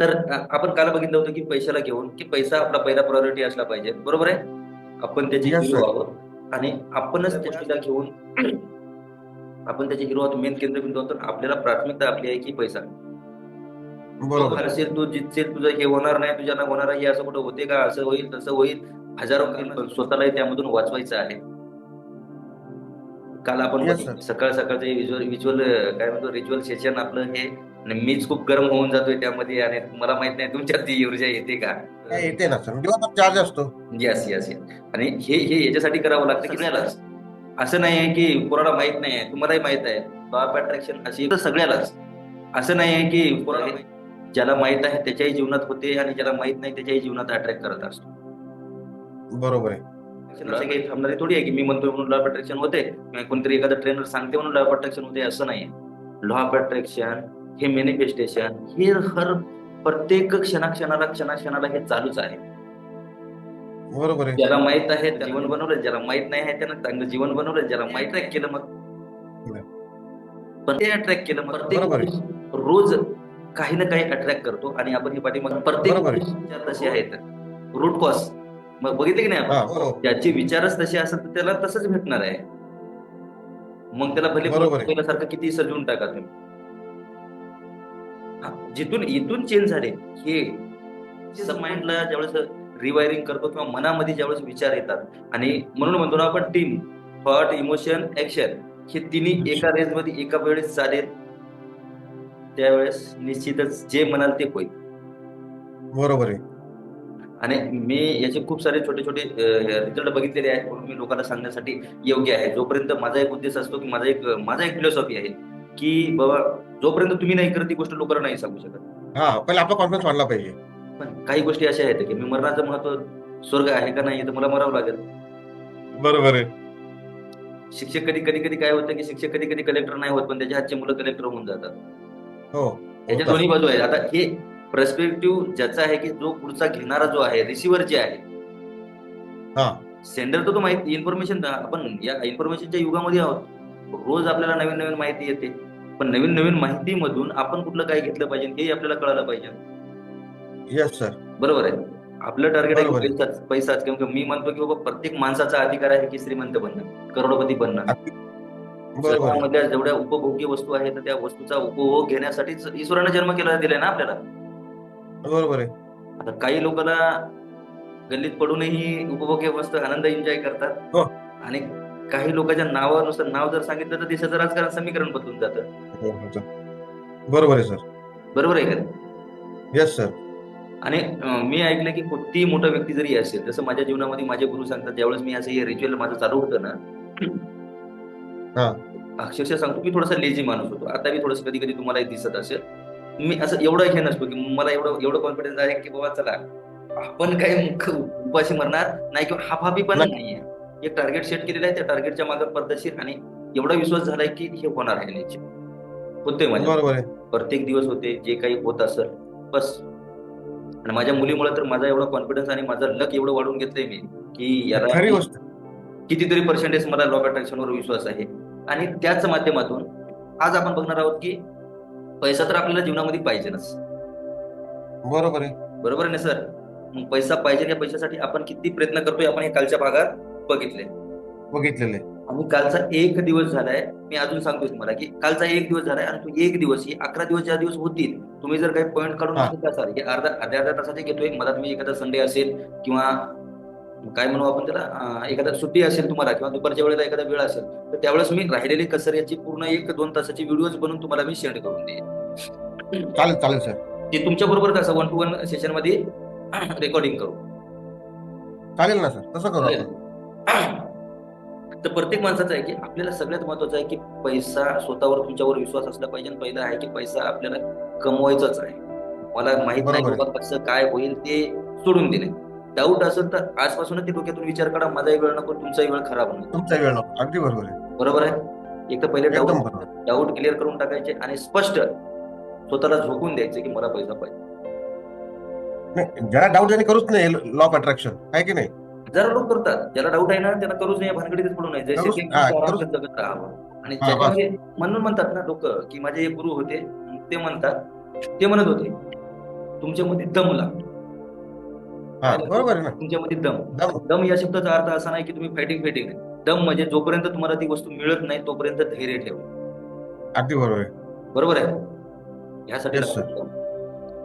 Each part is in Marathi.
तर आपण काल बघितलं होतं की पैशाला घेऊन की पैसा आपला पहिला प्रायोरिटी असला पाहिजे. बरोबर आहे? आपण त्याचे हिरो. आहोत आणि आपणच त्या गोष्टीला घेऊन आपण त्याचे हिरो आहोत मेन केंद्रबिंदू आहोत. तर आपल्याला प्राथमिकता आपली आहे की पैसा. बरोबर. तू असेल तू जितसेल तुझं हे होणार नाही तुझ्याला होणार आहे हे असं कुठं होते का? असं होईल तसं होईल. हजारो कारण स्वतःलाही त्यामधून वाचवायचं आहे. काल आपण. सकाळ सकाळचे विज्युअल विज्युअल काय म्हणतो रिच्युअल सेशन आपलं हे आणि मीच खूप गरम होऊन जातोय त्यामध्ये आणि मला माहीत नाही तुमच्यात ती ऊर्जा येते का? नाही, येते ना सर दिवसभर चार्ज असतो. यस यस यस आणि हे हे याच्यासाठी करावं लागतं की सगळ्यालाच असं नाही आहे की कोणाला माहीत नाही आहे तुम्हालाही माहीत आहे. लॉ ऑफ अट्रॅक्शन अशी तर सगळ्यालाच असं नाही आहे की कोणाला ज्याला माहीत आहे त्याच्याही जीवनात होते आणि ज्याला माहीत नाही त्याच्याही जीवनात अट्रॅक्ट करत असतो. बरोबर आहे. असं काही थांबणारी थोडी आहे की मी म्हणतोय म्हणून लॉ ऑफ अट्रॅक्शन होते. किंवा कोणतरी एखादा ट्रेनर सांगते म्हणून लॉ ऑफ अट्रॅक्शन होते असं नाही लॉ ऑफ अट्रॅक्शन हे मॅनिफेस्टेशन हे हर प्रत्येक क्षणाक्षणाला क्षणाक्षणाला हे चालूच आहे. बरोबर आहे. ज्याला माहीत आहे त्याला जीवन बनवलं ज्याला माहीत नाही आहे त्यानं चांगलं जीवन बनवलं ज्याला माहीत आहे केलं मग. ते अट्रॅक्ट केलं मग प्रत्येक रोज काही ना काही अट्रॅक्ट करतो आणि आपण हे पाठीमाग प्रत्येक तसे आहेत. रूट कॉज मग बघितले की नाही आपण? ज्याचे विचारच तसे असेल तर त्याला तसंच भेटणार आहे. मग त्याला भले. सारखं किती सजवून टाका तुम्ही. जिथून इथून चेंज झाले हे माइंडला ज्यावेळेस रिवायरिंग करतो किंवा मनामध्ये ज्यावेळेस विचार येतात. आणि म्हणून म्हणतो ना आपण टीम थॉट इमोशन ऍक्शन हे तिन्ही एका रेंजमध्ये एका वेळेस चालेल. त्यावेळेस निश्चितच जे म्हणाल ते होईल. बरोबर आहे. आणि मी याचे खूप सारे छोटे छोटे रिझल्ट बघितलेले आहेत म्हणून मी लोकांना सांगण्यासाठी योग्य आहे. जोपर्यंत माझा एक उद्देश असतो की माझा एक माझा एक फिलॉसॉफी आहे की बाबा जोपर्यंत तुम्ही नाही करत ती गोष्ट लोकांना नाही सांगू शकत. हा पहिले आपला कॉन्फिडन्स वाढला पाहिजे. पण काही गोष्टी अशा आहेत की मी मरणाचं महत्त्व स्वर्ग आहे का नाही तर मला मरावं लागेल. बरोबर आहे. शिक्षक कधी कधी कधी काय होतं की शिक्षक कधी कधी कलेक्टर नाही होत पण त्याच्या हातची मुलं कलेक्टर होऊन जातात. हो. याच्या होतात. दोन्ही बाजू आहेत. आता हे पर्स्पेक्टिव्ह ज्याचा आहे की जो पुढचा घेणारा जो आहे रिसिव्हर जे आहे. हा. सेंडर तर तो माहिती इन्फॉर्मेशन आपण या इन्फॉर्मेशनच्या युगामध्ये आहोत. रोज आपल्याला नवीन नवीन माहिती येते. पण नवीन नवीन माहितीमधून आपण कुठलं काय घेतलं पाहिजे हे आपल्याला कळायला पाहिजे. येस सर बरोबर आहे. आपलं टार्गेट आहे. पैसाच पैसाच. किंवा मी म्हणतो की बाबा प्रत्येक माणसाचा अधिकार आहे की श्रीमंत बनणं करोडपती बनणं. जगामधल्या जेवढ्या उपभोग्य वस्तू आहेत त्या वस्तूचा उपभोग घेण्यासाठीच ईश्वरानं जन्म केला दिलाय ना आपल्याला. बरोबर आहे. आता काही लोकांना गल्लीत पडूनही उपभोग्य वस्तू आनंद एन्जॉय करतात. हो. आणि काही लोकांच्या नावानुसार नाव जर सांगितलं तर देशाचं राजकारण समीकरण बदलून जातं. हो, हो. बरोबर आहे सर. बरोबर आहे का? येस सर आणि मी ऐकलं की कोणतीही मोठा व्यक्ती जरी असेल जसं माझ्या जीवनामध्ये माझे गुरु सांगतात ज्यावेळेस मी असं हे रिच्युअल माझं चालू होतं ना. अक्षरशः सांगतो की थोडासा लेझी माणूस होतो. आता मी थोडस कधी कधी तुम्हाला दिसत असेल. मी असं एवढं हे नसतो की मला एवढं एवढं कॉन्फिडन्स आहे की बाबा चला आपण काही मुख उपाशी मरणार नाही किंवा हाफाफी पण नाही. नाहीये. एक टार्गेट सेट केलेलं आहे त्या टार्गेटच्या मागे पद्धतशीर आणि एवढा विश्वास झालाय की हे होणार आहे माझ्या बरोबर आहे. प्रत्येक दिवस होते जे काही होत असेल बस. आणि माझ्या मुलीमुळे तर माझा एवढा कॉन्फिडन्स आणि माझं लक एवढं वाढून घेतलंय मी की याला कितीतरी पर्सेंटेज मला लॉ अट्रॅक्शनवर विश्वास आहे. आणि त्याच माध्यमातून आज आपण बघणार आहोत की पैसा तर आपल्याला जीवनामध्ये पाहिजेच बरोबर आहे. बरोबर आहे ना सर? पैसा पाहिजे या पैशासाठी आपण किती प्रयत्न करतोय आपण हे कालच्या भागात बघितले. बघितलेले. आणि कालचा एक दिवस झालाय मी अजून सांगतोय तुम्हाला की कालचा एक दिवस झालाय आणि तो एक दिवस ही अकरा दिवस ज्या दिवस होतील तुम्ही जर काही पॉईंट काढून हा. असाल की अर्धा अर्ध्या अर्ध्या तासाचे घेतोय मधात मी एखादा संडे असेल किंवा काय म्हणू आपण त्याला एखादा सुट्टी असेल तुम्हाला किंवा दुपारच्या वेळेला एखादा वेळ असेल तर त्यावेळेस मी राहिलेली कसर याची पूर्ण एक दोन तासाची व्हिडिओज बनवून तुम्हाला मी सेंड करून देईन. चालेल चालेल सर ते तुमच्या बरोबर असं वन टू वन सेशनमध्ये रेकॉर्डिंग करू? चालेल ना सर तसं करू तर प्रत्येक माणसाचं आहे की आपल्याला सगळ्यात महत्वाचं आहे की पैसा स्वतःवर तुमच्यावर विश्वास असला पाहिजे. पहिला आहे की पैसा आपल्याला कमवायचाच आहे. मला माहीत नाही. बाबा कसं काय होईल ते सोडून दिले. डाऊट असेल तर आजपासूनच ते डोक्यातून विचार करा माझाही वेळ नको तुमचाही वेळ खराब नको तुमचा वेळ नको. अगदी बरोबर आहे. बरोबर आहे? एक तर पहिले डाऊट डाऊट क्लिअर करून टाकायचे आणि स्पष्ट स्वतःला झोकून द्यायचे की मला पैसा पाहिजे. ज्याला डाऊट करूच नाही लॉ ऑफ अट्रॅक्शन आहे की नाही? जरा लोक करतात. ज्याला डाऊट आहे ना त्याला करूच नाही भानगडीतच पडू नये. जैसे की हा, जगत राहावं आणि हा, ज्याच्यामध्ये म्हणून म्हणतात ना लोक की माझे एक गुरु होते ते म्हणतात ते म्हणत होते तुमच्यामध्ये दम लागतो हा बरोबर तुमच्यामध्ये दम. दम. या शब्दाचा अर्थ असा नाही की तुम्ही फायटिंग फायटिंग दम म्हणजे जोपर्यंत तुम्हाला ती वस्तू मिळत नाही तोपर्यंत धैर्य ठेवा. अगदी बरोबर आहे. बरोबर आहे? ह्यासाठी.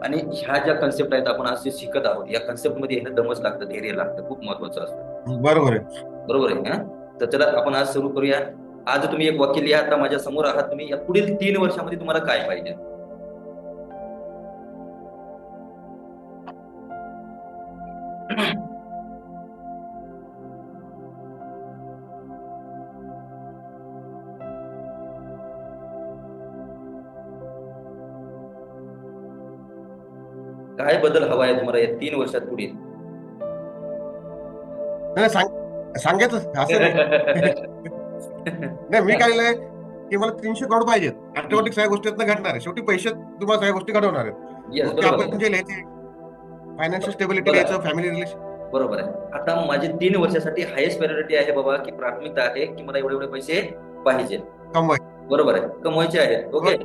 आणि ह्या ज्या कन्सेप्ट आहेत आपण आज जे शिकत आहोत या कन्सेप्टमध्ये येणं दमच लागतं धैर्य लागतं खूप महत्वाचं असतं. बरोबर आहे. बरोबर आहे ना? तर चला आपण आज सुरू करूया. आज तुम्ही एक वाक्य लिहा आता माझ्यासमोर आहात तुम्ही. या पुढील तीन वर्षामध्ये तुम्हाला काय पाहिजे? काय बदल हवा आहे तुम्हाला या तीन वर्षात पुढील सांगायचं नाही. मी काय की मला तीनशे करोड पाहिजेत. ऑटोमॅटिक सगळ्या गोष्टी घडणार आहे. शेवटी पैसे तुम्हाला सगळ्या गोष्टी घडवणार आहेत. आपण. जे लिहायचे फायनान्शियल स्टेबिलिटी. लिहायचं फॅमिली रिलेशन बरोबर आहे. आता माझे तीन वर्षासाठी हायेस्ट प्रायोरिटी आहे बाबा की प्राथमिकता आहे की मला एवढे एवढे पैसे पाहिजे बरोबर आहे. कमवायचे आहेत. ओके.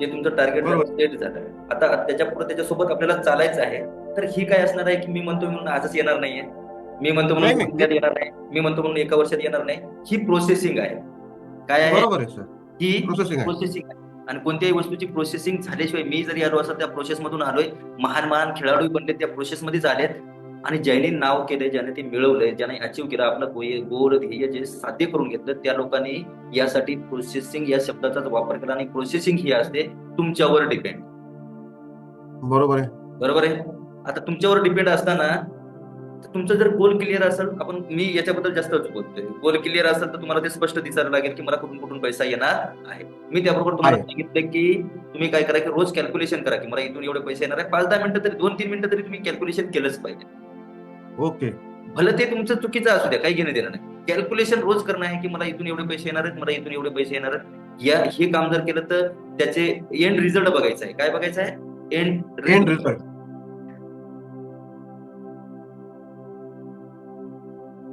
जे तुमचं टार्गेट. सेट झालं आता त्याच्या पुढे त्याच्यासोबत आपल्याला चालायचं आहे तर ही काय असणार आहे की मी म्हणतो म्हणून आजच येणार नाहीये? मी म्हणतो म्हणून येणार नाही. मी म्हणतो म्हणून एका वर्षात येणार नाही. ही प्रोसेसिंग आहे. काय आहे? ही प्रोसेसिंग आहे. आणि कोणत्याही वस्तूची प्रोसेसिंग झाल्याशिवाय मी जरी आलो असं त्या प्रोसेस मधून आलोय महान महान खेळाडू बनले त्या प्रोसेस मध्येच आलेत आणि ज्यांनी नाव केले ज्याने ते मिळवलंय ज्याने अचीव केलं आपलं गोय- गोड ध्येय जे साध्य करून घेतलं त्या लोकांनी यासाठी प्रोसेसिंग या शब्दाचाच वापर केला आणि प्रोसेसिंग ही असते तुमच्यावर डिपेंड बरोबर आहे. बरोबर आहे? आता तुमच्यावर डिपेंड असताना तुमचं जर गोल क्लिअर असेल आपण मी याच्याबद्दल जास्तच बोलतोय. गोल क्लिअर असेल तर तुम्हाला ते स्पष्ट दिसायला लागेल की मला कुठून कुठून पैसा येणार आहे. मी त्याबरोबर तुम्हाला. सांगितलं की तुम्ही काय करा की रोज कॅल्क्युलेशन करा की मला इथून एवढे पैसे येणार आहे. पाच दहा मिनिटं तरी दोन तीन मिनिटं तरी तुम्ही कॅल्क्युलेशन केलंच पाहिजे. ओके. भलं ते तुमचं चुकीचं असू द्या काही घेणं देणं नाही. कॅल्क्युलेशन रोज करणं आहे की मला इथून एवढे पैसे येणार आहेत मला इथून एवढे पैसे येणार आहेत. या हे काम जर केलं तर त्याचे एंड रिझल्ट बघायचं आहे. काय बघायचं आहे? एंड एंड रिझल्ट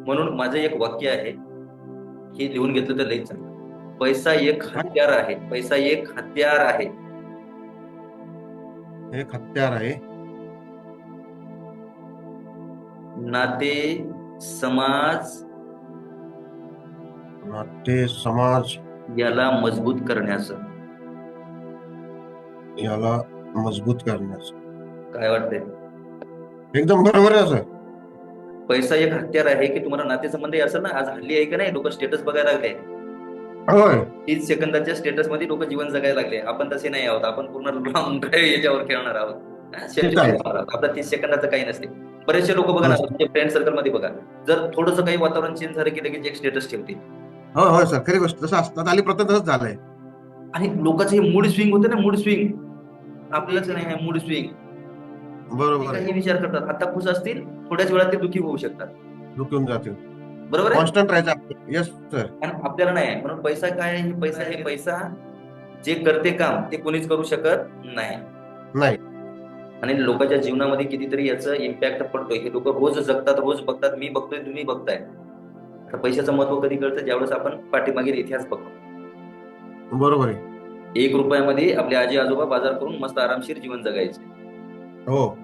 म्हणून माझं एक वाक्य आहे हे लिहून घेतलं तर लई चांगलं. पैसा एक हत्यार आहे. पैसा एक हत्यार आहे. एक हत्यार आहे. नाते समाज नाते समाज याला मजबूत करण्याचं. याला मजबूत करण्यास काय वाटतंय? एकदम बरोबर आहे सर. पैसा एक हत्यार आहे की तुम्हाला नातेसंबंध असेल ना? आज हल्ली आहे का नाही? लोक स्टेटस बघायला लागले. होय. तीस सेकंदाच्या स्टेटसमध्ये लोक जीवन जगायला लागले. आपण तसे नाही आहोत. आपण पूर्ण लॉंग ड्राईव्ह याच्यावर खेळणार आहोत. आपला तीस सेकंदाचं काही नसते. बरेचसे लोक बघा ना तुमच्या फ्रेंड सर्कलमध्ये बघा. जर थोडस काही वातावरण चेंज झालं की लगेच एक स्टेटस ठेवते. होय होय सर. खरी गोष्ट. तसं असतात आली प्रथा तसंच झालंय. आणि लोकांचं हे मूड स्विंग होतं ना मूड स्विंग आपल्याच नाही मूड स्विंग बरोबर काही विचार करतात. आता खुश असतील थोड्याच वेळात ते दुखी होऊ शकतात. दुखून जातील. बरोबर कॉन्स्टंट राहायचं येस सर आणि आपल्याला नाही. म्हणून पैसा काय आहे? पैसा हे पैसा. जे करते काम ते कोणीच करू शकत नाही. नाही. आणि लोकांच्या जीवनामध्ये कितीतरी याचं इम्पॅक्ट पडतोय. हे लोक रोज जगतात रोज बघतात. मी बघतोय तुम्ही बघताय. आता पैशाचं महत्त्व कधी कळतं? ज्यावेळेस आपण पाठीमागील इतिहास बघतो. बरोबर आहे. एक रुपयामध्ये आपले आजी आजोबा बाजार करून मस्त आरामशीर जीवन जगायचे. हो.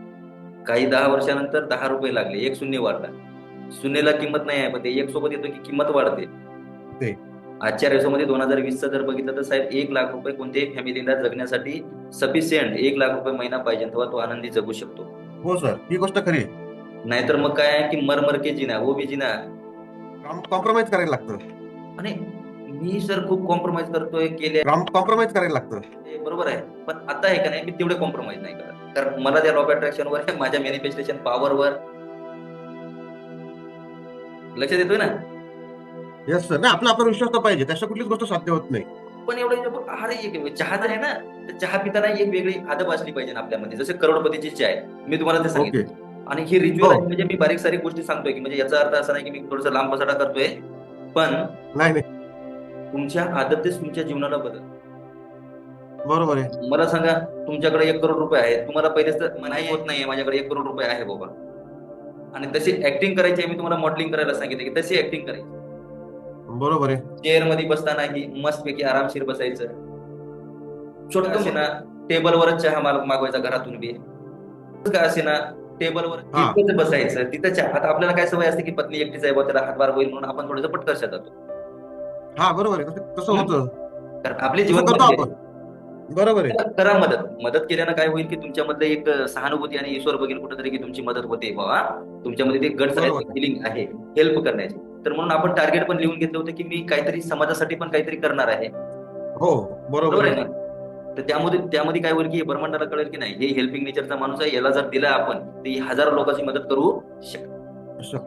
काही दहा वर्षानंतर दहा रुपये लागले. एक शून्य वाढला. शून्यला किंमत नाही आहे पण ते एक सोबत येतो की किंमत वाढते. आजच्या रेशोमध्ये दोन हजार वीसचं जर बघितलं तर साहेब एक लाख रुपये कोणत्याही फॅमिलीला जगण्यासाठी सफिशियंट एक लाख रुपये महिना पाहिजे तेव्हा तो आनंदी जगू शकतो. हो सर ही गोष्ट खरी नाहीतर मग काय आहे की मरमर के जिना वो भी जिना. कॉम्प्रोमाइज करायला लागतं. आणि मी सर खूप कॉम्प्रोमाइज करतोय केले कॉम्प्रोमाइज करायला लागतं. ते बरोबर आहे पण आता आहे का नाही मी तेवढे कॉम्प्रोमाइज नाही करत. कारण मला त्या लॉक अट्रॅक्शनवर माझ्या मॅनिफेस्टेशन पॉवरवर लक्षात येतोय ना? येस सर नाही आपला आपण विश्वास तर पाहिजे. त्याच्या कुठलीच गोष्ट साध्य होत नाही. पण एवढं अरे एक चहा जर आहे ना? तर चहा पिताना एक वेगळी आदब असली पाहिजे ना आपल्यामध्ये. जसे करोडपतीची चाय. मी तुम्हाला ते ओके सांगितलं आणि ही रिच्युअल हो. म्हणजे मी बारीक सारीक गोष्टी सांगतोय की म्हणजे याचा अर्थ असा नाही की मी थोडस लांब बसाडा करतोय पण नाही नाही. तुमच्या आदतेच तुमच्या जीवनाला बदल. बरोबर आहे. मला सांगा तुमच्याकडे एक करोड रुपये आहेत. तुम्हाला पहिलेच तर मनाई होत नाहीये माझ्याकडे एक करोड रुपये आहे बाबा. आणि तशी ऍक्टिंग करायची आहे मी तुम्हाला मॉडेलिंग करायला सांगितलं की तशी ऍक्टिंग करायची. बरोबर आहे. चेअरमध्ये बसतानाही मस्तपैकी आरामशीर बसायचं. छोटं ना टेबलवरच चहा माग- मागवायचा घरातून बी. का असे ना टेबलवर हा. तिथंच बसायचं. तिथं चहा. आता आपल्याला काय सवय असते की पत्नी एकटीच आहे बा त्याला हातभार होईल म्हणून आपण थोडंसं पटकरशा जातो हा बरोबर आहे. तसं होतं. कारण आपले जीवन करतो म्हणजे- आपण. बरोबर आहे. करा मदत. मदत केल्यानं काय होईल की तुमच्यामध्ये एक सहानुभूती आणि ईश्वर बघेल कुठेतरी की तुमची मदत होते बाबा तुमच्यामध्ये ते गट्स आहे बरोबर. फिलिंग आहे. हेल्प करण्याची. तर म्हणून आपण टार्गेट पण लिहून घेतलं होतं की मी काहीतरी समाजासाठी पण काहीतरी करणार आहे. हो बरोबर. आहे ना? तर त्यामध्ये त्यामध्ये काय होईल की ब्रह्मांडाला कळेल की नाही हे हेल्पिंग नेचरचा माणूस आहे याला जर दिला आपण तर हजारो लोकांची मदत करू शकते